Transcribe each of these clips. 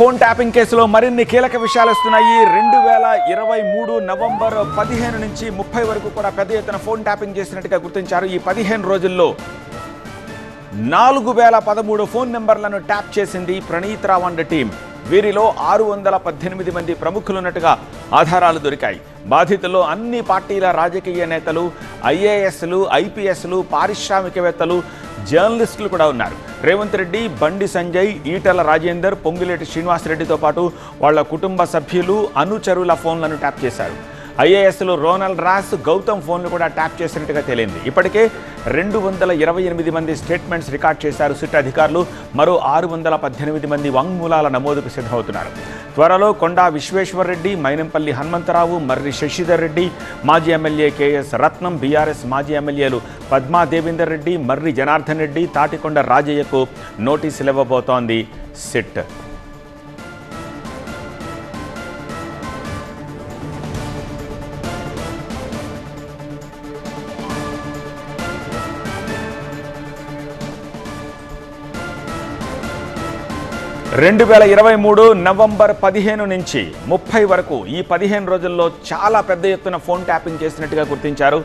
Phone tapping కేసులో మరిన్ని కీలక విషయాలు వస్తున్నాయి. రెండు వేల ఇరవై మూడు నవంబర్ పదిహేను నుంచి ముప్పై వరకు కూడా పెద్ద ఎత్తున ఫోన్ ట్యాపింగ్ చేసినట్టుగా గుర్తించారు. ఈ పదిహేను రోజుల్లో నాలుగు వేల పదమూడు ఫోన్ నెంబర్లను ట్యాప్ చేసింది ప్రణీత్ రావ్ అండ్ టీం. వీరిలో ఆరు వందల పద్దెనిమిది మంది ప్రముఖులున్నట్టుగా ఆధారాలు దొరికాయి. బాధితుల్లో అన్ని పార్టీల రాజకీయ నేతలు ఐఏఎస్లు ఐపీఎస్లు పారిశ్రామికవేత్తలు జర్నలిస్టులు కూడా ఉన్నారు. రేవంత్ రెడ్డి బండి సంజయ్ ఈటల రాజేందర్ పొంగులేటి శ్రీనివాసరెడ్డితో పాటు వాళ్ళ కుటుంబ సభ్యులు అనుచరుల ఫోన్లను ట్యాప్ చేశారు. ఐఏఎస్లో రోనల్ రాస్ గౌతమ్ ఫోన్లు కూడా ట్యాప్ చేసినట్టుగా తేలింది. ఇప్పటికే రెండు వందల ఇరవై ఎనిమిది మంది స్టేట్మెంట్స్ రికార్డ్ చేశారు. సిట్ అధికారులు మరో ఆరు వందల పద్దెనిమిది మంది వాంగ్మూలాల నమోదుకు సిద్ధమవుతున్నారు. త్వరలో కొండా విశ్వేశ్వరరెడ్డి మైనంపల్లి హనుమంతరావు మర్రి శశిధర్ రెడ్డి మాజీ ఎమ్మెల్యే కేఎస్ రత్నం బీఆర్ఎస్ మాజీ ఎమ్మెల్యేలు పద్మా దేవేందర్ రెడ్డి మర్రి జనార్దన్ రెడ్డి తాటికొండ రాజయ్యకు నోటీసులు ఇవ్వబోతోంది. సిట్ రెండు వేల ఇరవై మూడు నవంబర్ పదిహేను నుంచి ముప్పై వరకు ఈ పదిహేను రోజుల్లో చాలా పెద్ద ఎత్తున ఫోన్ ట్యాపింగ్ చేసినట్టుగా గుర్తించారు.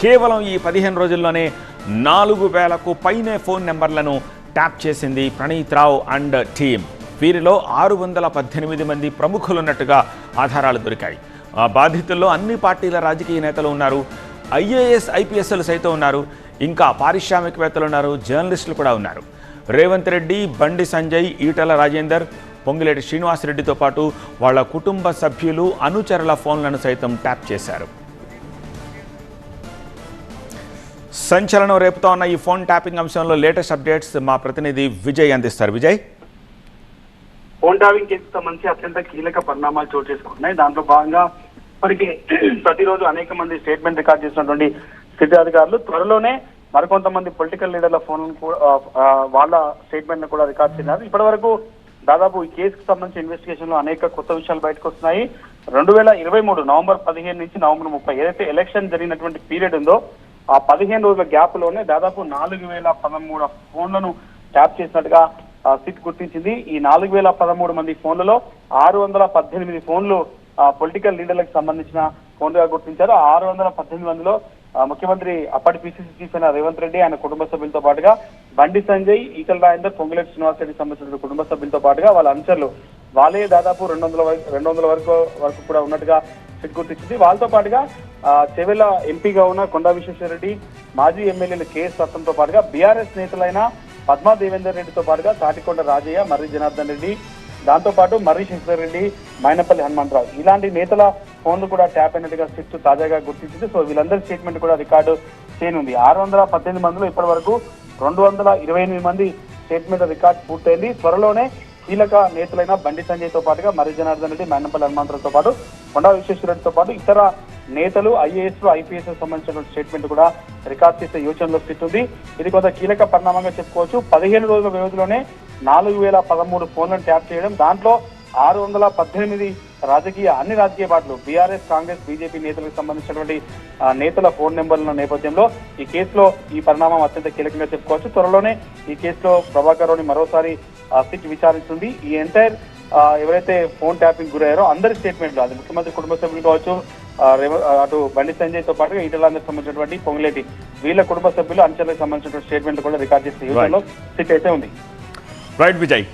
కేవలం ఈ పదిహేను రోజుల్లోనే నాలుగు వేలకు పైనే ఫోన్ నెంబర్లను ట్యాప్ చేసింది ప్రణీత్ రావ్ అండ్ టీమ్. వీరిలో ఆరు వందల పద్దెనిమిది మంది ప్రముఖులున్నట్టుగా ఆధారాలు దొరికాయి. ఆ బాధితుల్లో అన్ని పార్టీల రాజకీయ నేతలు ఉన్నారు. ఐఏఎస్ ఐపీఎస్లు సైతం ఉన్నారు. ఇంకా పారిశ్రామికవేత్తలు ఉన్నారు. జర్నలిస్టులు కూడా ఉన్నారు. రేవంత్ రెడ్డి బండి సంజయ్ ఈటల రాజేందర్ పొంగిలేటి శ్రీనివాసరెడ్డితో పాటు వాళ్ళ కుటుంబ సభ్యులు అనుచరుల ఫోన్లను సైతం ట్యాప్ చేశారు. సంచలనం రేపుతా ఉన్న ఈ ఫోన్ ట్యాపింగ్ అంశంలో లేటెస్ట్ అప్డేట్స్ మా ప్రతినిధి విజయ్ అందిస్తారు. విజయ్? ఫోన్ ట్యాపింగ్ కేసుకు సంబంధించి అత్యంత కీలక పరిణామాలు చోటు చేసుకుంటున్నాయి. దాంట్లో భాగంగా ఇప్పటికే ప్రతిరోజు అనేక మంది స్టేట్మెంట్ రికార్డ్ చేసినటువంటి స్థితి అధికారులు త్వరలోనే మరికొంతమంది పొలిటికల్ లీడర్ల ఫోన్ వాళ్ళ స్టేట్మెంట్ను కూడా రికార్డ్ చేసినారు. ఇప్పటి వరకు దాదాపు ఈ కేసుకు సంబంధించి ఇన్వెస్టిగేషన్లో అనేక కొత్త విషయాలు బయటకు వస్తున్నాయి. రెండు వేల ఇరవై మూడు నవంబర్ పదిహేను నుంచి నవంబర్ ముప్పై ఏదైతే ఎలక్షన్ జరిగినటువంటి పీరియడ్ ఉందో ఆ పదిహేను రోజుల గ్యాప్లోనే దాదాపు నాలుగు వేల పదమూడు ఫోన్లను ట్యాప్ చేసినట్టుగా సిట్ గుర్తించింది. ఈ నాలుగు వేల పదమూడు మంది ఫోన్లలో ఆరు వందల పద్దెనిమిది ఫోన్లు పొలిటికల్ లీడర్లకు సంబంధించిన ఫోన్లుగా గుర్తించారు. ఆరు వందల పద్దెనిమిది మందిలో ముఖ్యమంత్రి అప్పటి పిసిసి చీఫ్ అయిన రేవంత్ రెడ్డి ఆయన కుటుంబ సభ్యులతో పాటుగా బండి సంజయ్ ఈటల రాజేందర్ పొంగులేటి శ్రీనివాస్ రెడ్డికి సంబంధించిన కుటుంబ సభ్యులతో పాటుగా వాళ్ళ అనుచరులు వాళ్ళే దాదాపు రెండు వందల వరకు రెండు వందల వరకు వరకు కూడా ఉన్నట్టుగా సిట్ గుర్తించింది. వాళ్ళతో పాటుగా చెవెల ఎంపీగా ఉన్న కొండా విశ్వేశ్వరరెడ్డి మాజీ ఎమ్మెల్యేలు కేఎస్ రత్నంతో పాటుగా బీఆర్ఎస్ నేతలైన పద్మా దేవేందర్ రెడ్డితో పాటుగా తాటికొండ రాజయ్య మర్రి జనార్దన్ రెడ్డి దాంతో పాటు మర్రి శంకరెడ్డి మైనపల్లి హనుమంతరావు. ఇలాంటి నేతల ఫోన్లు కూడా ట్యాప్ అయినట్టుగా సిట్స్ తాజాగా గుర్తించింది. సో వీళ్ళందరి స్టేట్మెంట్ కూడా రికార్డు చేయనుంది. ఆరు వందల పద్దెనిమిది మందిలో ఇప్పటి వరకు రెండు వందల ఇరవై ఎనిమిది మంది స్టేట్మెంట్ రికార్డ్ పూర్తయింది. త్వరలోనే కీలక నేతలైన బండి సంజయ్తో పాటుగా మర్రి జనార్దన్ రెడ్డి మైనపల్లి హనుమంతరావుతో పాటు కొండా విశ్వేశ్వరరెడ్డితో పాటు ఇతర నేతలు ఐఏఎస్ ఐపీఎస్ సంబంధించిన స్టేట్మెంట్ కూడా రికార్డ్ చేసే యోచనలో స్థితి ఉంది ఇది కొంత కీలక పరిణామంగా చెప్పుకోవచ్చు. పదిహేను రోజుల వ్యవధిలోనే నాలుగు వేల పదమూడు ఫోన్లను ట్యాప్ చేయడం దాంట్లో ఆరు వందల పద్దెనిమిది రాజకీయ అన్ని రాజకీయ పార్టీలు బీఆర్ఎస్ కాంగ్రెస్ బీజేపీ నేతలకు సంబంధించినటువంటి నేతల ఫోన్ నెంబర్ల నేపథ్యంలో ఈ కేసులో ఈ పరిణామం అత్యంత కీలకంగా చెప్పుకోవచ్చు. త్వరలోనే ఈ కేసులో ప్రభాకర్ రావుని మరోసారి సిట్ విచారిస్తుంది ఈ ఎంటైర్ ఎవరైతే ఫోన్ ట్యాపింగ్ గురయ్యారో అందరి స్టేట్మెంట్లు అది ముఖ్యమంత్రి కుటుంబ సభ్యులు కావచ్చు అటు బండి సంజయ్తో పాటుగా ఈటలందరికి సంబంధించినటువంటి పొంగులేటి వీళ్ళ కుటుంబ సభ్యులు అంచెలకు సంబంధించినటువంటి స్టేట్మెంట్ కూడా రికార్డ్ చేసే యోచనలో సిట్ అయితే ఉంది. రైట్ విజయ్